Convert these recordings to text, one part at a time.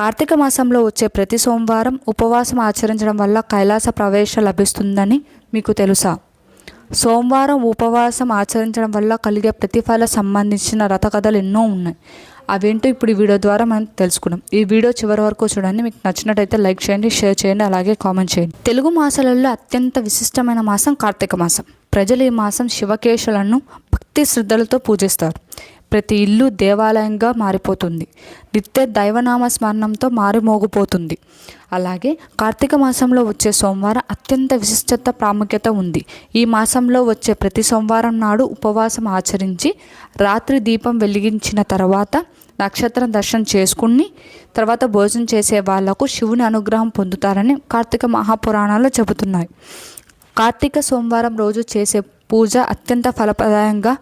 కార్తీక మాసంలో వచ్చే ప్రతి సోమవారం ఉపవాసం ఆచరించడం వల్ల కైలాస ప్రవేశ లభిస్తుందని మీకు తెలుసా? సోమవారం ఉపవాసం ఆచరించడం వల్ల కలిగే ప్రతిఫల సంబంధించిన రథకథలు ఎన్నో ఉన్నాయి. అవేంటో ఇప్పుడు ఈ వీడియో ద్వారా మనం తెలుసుకున్నాం ఈ వీడియో చివరి వరకు చూడండి. మీకు నచ్చినట్టయితే లైక్ చేయండి షేర్ చేయండి అలాగే కామెంట్ చేయండి. తెలుగు మాసాలలో అత్యంత విశిష్టమైన మాసం కార్తీక మాసం. ప్రజలు ఈ మాసం శివకేశులను భక్తి శ్రద్ధలతో పూజిస్తారు. ప్రతి ఇల్లు దేవాలయంగా మారిపోతుంది. నిత్య దైవనామ స్మరణంతో మారుమోగిపోతుంది అలాగే కార్తీక మాసంలో వచ్చే సోమవారం అత్యంత విశిష్టత ప్రాముఖ్యత ఉంది. ఈ మాసంలో వచ్చే ప్రతి సోమవారం నాడు ఉపవాసం ఆచరించి రాత్రి దీపం వెలిగించిన తర్వాత నక్షత్రం దర్శనం చేసుకుని తర్వాత భోజనం చేసే వాళ్ళకు శివుని అనుగ్రహం పొందుతారని కార్తీక మహాపురాణాలు చెబుతున్నాయి. కార్తీక సోమవారం రోజు చేసే పూజ అత్యంత ఫలప్రదాయంగా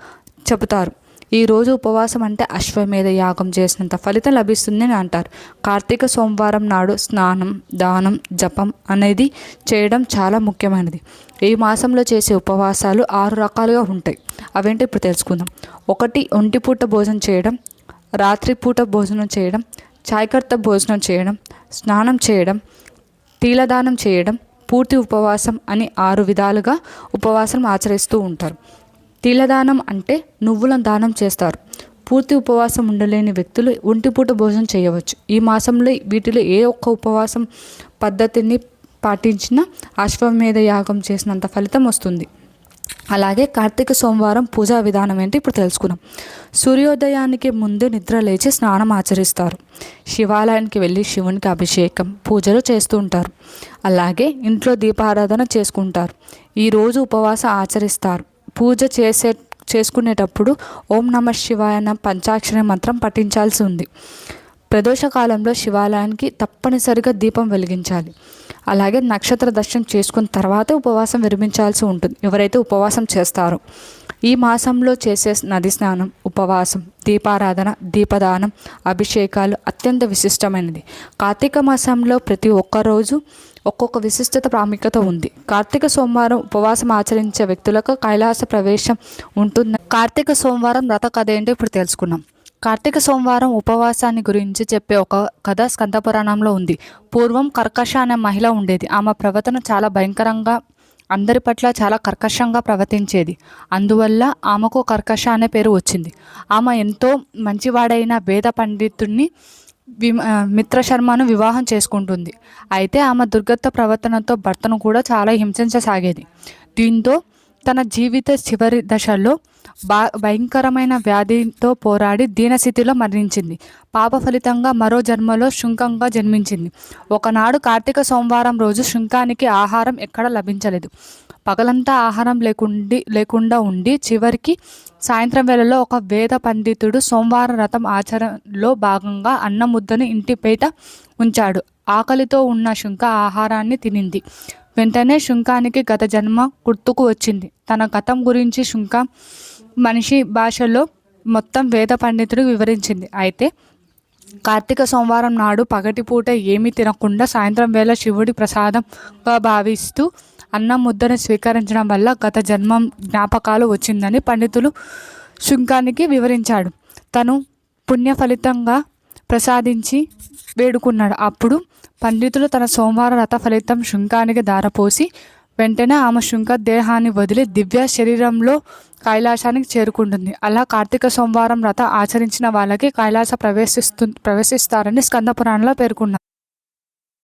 చెబుతారు. ఈరోజు ఉపవాసం అంటే అశ్వమేధ యాగం చేసినంత ఫలితం లభిస్తుందని అంటారు. కార్తీక సోమవారం నాడు స్నానం దానం జపం అనేది చేయడం చాలా ముఖ్యమైనది. ఈ మాసంలో చేసే ఉపవాసాలు ఆరు రకాలుగా ఉంటాయి. అవేంటి ఇప్పుడు తెలుసుకుందాం. ఒకటి ఒంటిపూట భోజనం చేయడం రాత్రిపూట భోజనం చేయడం చాయ్కర్త భోజనం చేయడం స్నానం చేయడం తీలదానం చేయడం పూర్తి ఉపవాసం అని ఆరు విధాలుగా ఉపవాసం ఆచరిస్తూ ఉంటారు. తిలదానం అంటే నువ్వులను దానం చేస్తారు. పూర్తి ఉపవాసం ఉండలేని వ్యక్తులు ఒంటిపూట భోజనం చేయవచ్చు. ఈ మాసంలో వీటిలో ఏ ఒక్క ఉపవాసం పద్ధతిని పాటించినా అశ్వమేధ యాగం చేసినంత ఫలితం వస్తుంది. అలాగే కార్తీక సోమవారం పూజా విధానం ఏంటి ఇప్పుడు తెలుసుకున్నాం సూర్యోదయానికి ముందు నిద్ర లేచి స్నానం ఆచరిస్తారు. శివాలయానికి వెళ్ళి శివునికి అభిషేకం పూజలు చేస్తూ ఉంటారు. అలాగే ఇంట్లో దీపారాధన చేసుకుంటారు. ఈరోజు ఉపవాసం ఆచరిస్తారు. పూజ చేసే చేసుకునేటప్పుడు ఓం నమ శివాయన పంచాక్షరి మంత్రం పఠించాల్సి ఉంది. ప్రదోషకాలంలో శివాలయానికి తప్పనిసరిగా దీపం వెలిగించాలి. అలాగే నక్షత్ర దర్శనం చేసుకున్న తర్వాత ఉపవాసం విరమించాల్సి ఉంటుంది. ఎవరైతే ఉపవాసం చేస్తారో ఈ మాసంలో చేసే నది స్నానం ఉపవాసం దీపారాధన దీపదానం అభిషేకాలు అత్యంత విశిష్టమైనది. కార్తీక మాసంలో ప్రతి ఒక్కరోజు ఒక్కొక్క విశిష్టత ప్రాముఖ్యత ఉంది. కార్తీక సోమవారం ఉపవాసం ఆచరించే వ్యక్తులకు కైలాస ప్రవేశం ఉంటుంది కార్తీక సోమవారం రథ కథ ఏంటో ఇప్పుడు తెలుసుకున్నాం కార్తీక సోమవారం ఉపవాసాన్ని గురించి చెప్పే ఒక కథ స్కందపురాణంలో ఉంది. పూర్వం కర్కశ అనే మహిళ ఉండేది. ఆమె ప్రవర్తన చాలా భయంకరంగా అందరి పట్ల చాలా కర్కశంగా ప్రవర్తించేది. అందువల్ల ఆమెకు కర్కశ అనే పేరు వచ్చింది. ఆమె ఎంతో మంచివాడైన వేద పండితుడిని వి మిత్రశర్మను వివాహం చేసుకుంటుంది. అయితే ఆమె దుర్గత్త ప్రవర్తనతో భర్తను కూడా చాలా హింసించసాగేది. దీంతో తన జీవిత చివరి దశలో బా భయంకరమైన వ్యాధితో పోరాడి దీనస్థితిలో మరణించింది. పాప ఫలితంగా మరో జన్మలో శుంకంగా జన్మించింది. ఒకనాడు కార్తీక సోమవారం రోజు శుంకానికి ఆహారం ఎక్కడ లభించలేదు. పగలంతా ఆహారం లేకుండి లేకుండా ఉండి చివరికి సాయంత్రం వేళలో ఒక వేద పండితుడు సోమవారం రథం ఆచరణలో భాగంగా అన్న ముద్దను ఇంటి బయట ఉంచాడు. ఆకలితో ఉన్న శుంక ఆహారాన్ని తినింది. వెంటనే శుంకానికి గత జన్మ గుర్తుకు వచ్చింది. తన గతం గురించి శుంక మనిషి భాషలో మొత్తం వేద పండితుడు వివరించింది. అయితే కార్తీక సోమవారం నాడు పగటిపూట ఏమీ తినకుండా సాయంత్రం వేళ శివుడి ప్రసాదంగా భావిస్తూ అన్నం ముద్దను స్వీకరించడం వల్ల గత జన్మం జ్ఞాపకాలు వచ్చిందని పండితులు శుంకానికి వివరించాడు. తను పుణ్య ఫలితంగా ప్రసాదించి వేడుకున్నాడు. అప్పుడు పండితులు తన సోమవార రథ ఫలితం శృంఖానికి దారపోసి వెంటనే ఆమె శుంక దేహాన్ని వదిలి దివ్య శరీరంలో కైలాసానికి చేరుకుంటుంది. అలా కార్తీక సోమవారం రథ ఆచరించిన వాళ్ళకి కైలాస ప్రవేశిస్తు ప్రవేశిస్తారని స్కంద పురాణంలో పేర్కొన్నారు.